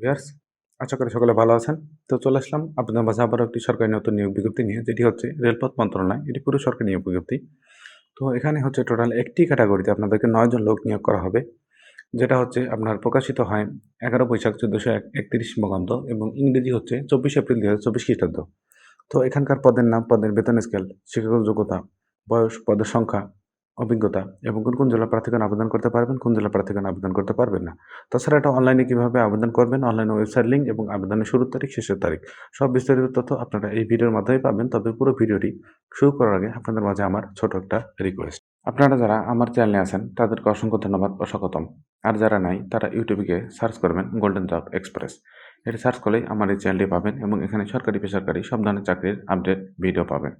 Viewers, আশা করি সকলে ভালো আছেন। তো চলে আসলাম আপনাদের মাঝে আবারও একটি সরকারি নতুন নিয়োগ বিজ্ঞপ্তি নিয়ে, যেটি হচ্ছে রেলপথ মন্ত্রণালয়, এটি পুরো সরকারি নিয়োগ বিজ্ঞপ্তি। তো এখানে হচ্ছে টোটাল একটি ক্যাটাগরিতে আপনাদেরকে নয়জন লোক নিয়োগ করা হবে, যেটা হচ্ছে আপনার প্রকাশিত হয় এগারো বৈশাখ চোদ্দোশো একত্রিশ বঙ্গাব্দ এবং ইংরেজি হচ্ছে চব্বিশ এপ্রিল দু হাজার চব্বিশ খ্রিস্টাব্দ। তো এখানকার পদের নাম, পদের বেতন স্কেল, শিক্ষাগত যোগ্যতা, বয়স, পদের সংখ্যা অভিজ্ঞতা এবং কোন কোন জেলা প্রার্থীগণ আবেদন করতে পারবেন, কোন জেলা প্রার্থীগণ আবেদন করতে পারবেন না। তাছাড়া এটা অনলাইনে কীভাবে আবেদন করবেন? অনলাইনে ওয়েবসাইট লিঙ্ক এবং আবেদনের শুরুর তারিখ, শেষের তারিখ, সব বিস্তারিত তথ্য আপনারা এই ভিডিওর মাধ্যমে পাবেন। তবে পুরো ভিডিওটি শুরু করার আগে আপনাদের মাঝে আমার ছোট একটা রিকোয়েস্ট আপনারা যারা আমার চ্যানেলে আছেন, তাদেরকে অসংখ্য ধন্যবাদ ও স্বাগতম। আর যারা নাই, তারা ইউটিউবে গিয়ে সার্চ করবেন গোল্ডেন জব এক্সপ্রেস এটি সার্চ করলেই আমার এই চ্যানেলটি পাবেন এবং এখানে সরকারি বেসরকারি সব ধরনের চাকরির আপডেট ভিডিও পাবেন।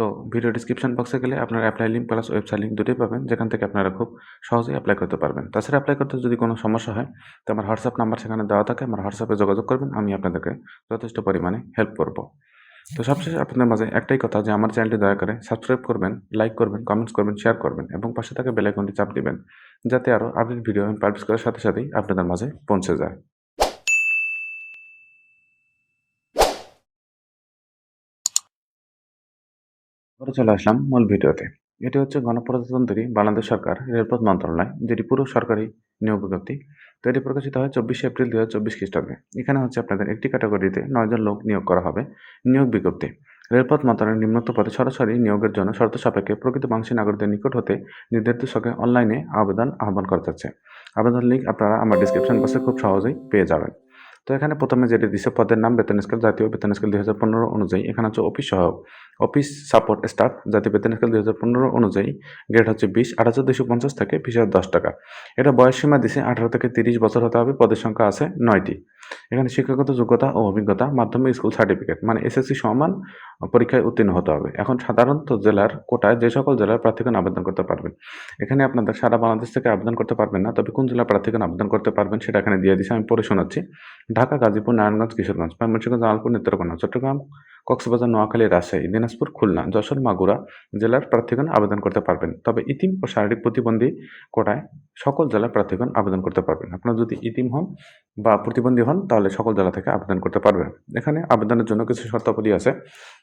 তো ভিডিও ডিসক্রিপশন বক্সে গেলে আপনারা apply link plus website link দুটোই পাবেন, যেখান থেকে আপনারা খুব সহজেই অ্যাপ্লাই করতে পারবেন। তাছাড়া অ্যাপ্লাই করতে যদি কোনো সমস্যা হয়, তো আমার হোয়াটসঅ্যাপ নাম্বার সেখানে দেওয়া থাকে, আমার হোয়াটসঅ্যাপে যোগাযোগ করবেন, আমি আপনাদেরকে যথেষ্ট পরিমাণে হেল্প করব। তো সবশেষে আপনাদের মাঝে একটাই কথা যে আমার চ্যানেলটি দয়া করে সাবস্ক্রাইব করবেন লাইক করবেন কমেন্টস করবেন শেয়ার করবেন এবং পাশে থাকা বেল আইকনটি চাপ দিবেন, যাতে আরও আপডেট ভিডিও আমি পাবলিশ করার সাথে সাথেই আপনাদের মাঝে পৌঁছে যায়। এবারে চলে আসলাম মূল ভিডিওতে। এটি হচ্ছে গণপ্রজাতন্ত্রী বাংলাদেশ সরকার রেলপথ মন্ত্রণালয়, যেটি পুরো সরকারি নিয়োগ বিজ্ঞপ্তি। তো এটি প্রকাশিত হয় চব্বিশে এপ্রিল দু হাজার চব্বিশ খ্রিস্টাব্দে। এখানে হচ্ছে আপনাদের একটি ক্যাটাগরিতে নয়জন লোক নিয়োগ করা হবে নিয়োগ বিজ্ঞপ্তি। রেলপথ মন্ত্রণালয়ের নিম্নোক্ত পদে সরাসরি নিয়োগের জন্য শর্ত সাপেক্ষে প্রকৃত বাংশী নাগরিকদের নিকট হতে নির্ধারিত সঙ্গে অনলাইনে আবেদন আহ্বান করা যাচ্ছে। আবেদন লিঙ্ক আপনারা আমার ডিসক্রিপশন বক্সে খুব সহজেই পেয়ে যাবেন। তো এখানে প্রথমে যেটি দিচ্ছে পদের নাম, বেতন স্কেল জাতীয় বেতন স্কেল দুই হাজার পনেরো অনুযায়ী এখানে হচ্ছে অফিস সহায়ক। অফিস সাপোর্ট স্টাফ জাতীয় বেতন স্কেল দুই হাজার পনেরো অনুযায়ী গ্রেড হচ্ছে বিশ আট হাজার দুশো পঞ্চাশ থেকে বিশ হাজার দশ টাকা। এটা বয়স সীমা দিছে আঠারো থেকে তিরিশ বছর হতে হবে, পদের সংখ্যা আছে নয়টি। এখানে শিক্ষাগত যোগ্যতা ও অভিজ্ঞতা, মাধ্যমিক স্কুল সার্টিফিকেট মানে এসএসসি সমান পরীক্ষায় উত্তীর্ণ হতে হবে। এখন সাধারণত জেলার কোটায় যে সকল জেলার প্রার্থীগণ আবেদন করতে পারবেন। এখানে আপনাদের সারা বাংলাদেশ থেকে আবেদন করতে পারবেন না, তবে কোন জেলার প্রার্থীগণ আবেদন করতে পারবেন সেটা এখানে দিয়ে দিচ্ছে আমি পড়ে শোনাচ্ছি। ঢাকা, গাজীপুর, নারায়ণগঞ্জ, কিশোরগঞ্জ, ময়মনসিংহ, জামালপুর, নেত্রকোনা, চট্টগ্রাম কক্সবাজার, নোয়াখালী, রাজশাহী, দিনাজপুর, খুলনা, যশোর, মাগুরা জেলার প্রার্থীগণ আবেদন করতে পারবেন। তবে ইতিম ও শারীরিক প্রতিবন্ধী কোটায় সকল জেলার প্রার্থীগণ আবেদন করতে পারবেন। আপনারা যদি ইতিম হন বা প্রতিবন্ধী হন, তাহলে সকল জেলা থেকে আবেদন করতে পারবেন। এখানে আবেদনের জন্য কিছু শর্তাবলী আছে।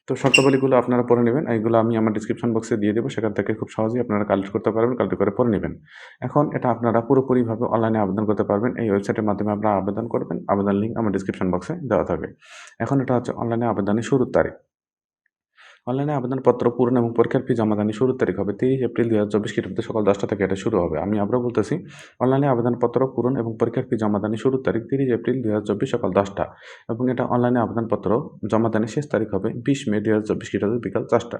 তো শর্তাবলীগুলো আপনারা পড়ে নেবেন, এইগুলো আমি আমার ডিসক্রিপশন বক্সে দিয়ে দেবো, সেখান থেকে খুব সহজেই আপনারা কালেক্ট করতে পারবেন কালেক্ট করে পড়ে নেবেন। এখন এটা আপনারা পুরোপুরিভাবে অনলাইনে আবেদন করতে পারবেন, এই ওয়েবসাইটের মাধ্যমে আপনারা আবেদন করবেন, আবেদন লিঙ্ক আমার ডিসক্রিপশন বক্সে দেওয়া থাকবে। এখন এটা হচ্ছে অনলাইনে আবেদনের শুরুর তারিখ। অনলাইনে আবেদনপত্র পূরণ এবং পরীক্ষার ফি জমাদানি শুরুর তারিখ হবে তিরিশ এপ্রিল দু হাজার চব্বিশ খ্রিস্টাব্দে সকাল দশটা থেকে এটা শুরু হবে। আমি আবারও বলতেছি, অনলাইনে আবেদনপত্র পূরণ এবং পরীক্ষার ফি জমাদানি শুরুর তারিখ তিরিশ এপ্রিল দু হাজার চব্বিশ সকাল দশটা এবং এটা অনলাইনে আবেদনপত্র জমাদানি শেষ তারিখ হবে বিশ মে দু হাজার চব্বিশ খ্রিস্টাব্দে বিকাল চারটা।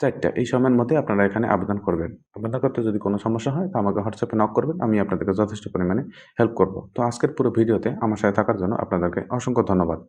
চারটা, এই সময়ের মধ্যে আপনারা এখানে আবেদন করবেন। আবেদন করতে যদি কোনো সমস্যা হয় তো আমাকে হোয়াটসঅ্যাপে নক করবেন, আমি আপনাদেরকে যথেষ্ট পরিমাণে হেল্প করব। তো আজকের পুরো ভিডিওতে আমার সাথে থাকার জন্য আপনাদেরকে অসংখ্য ধন্যবাদ।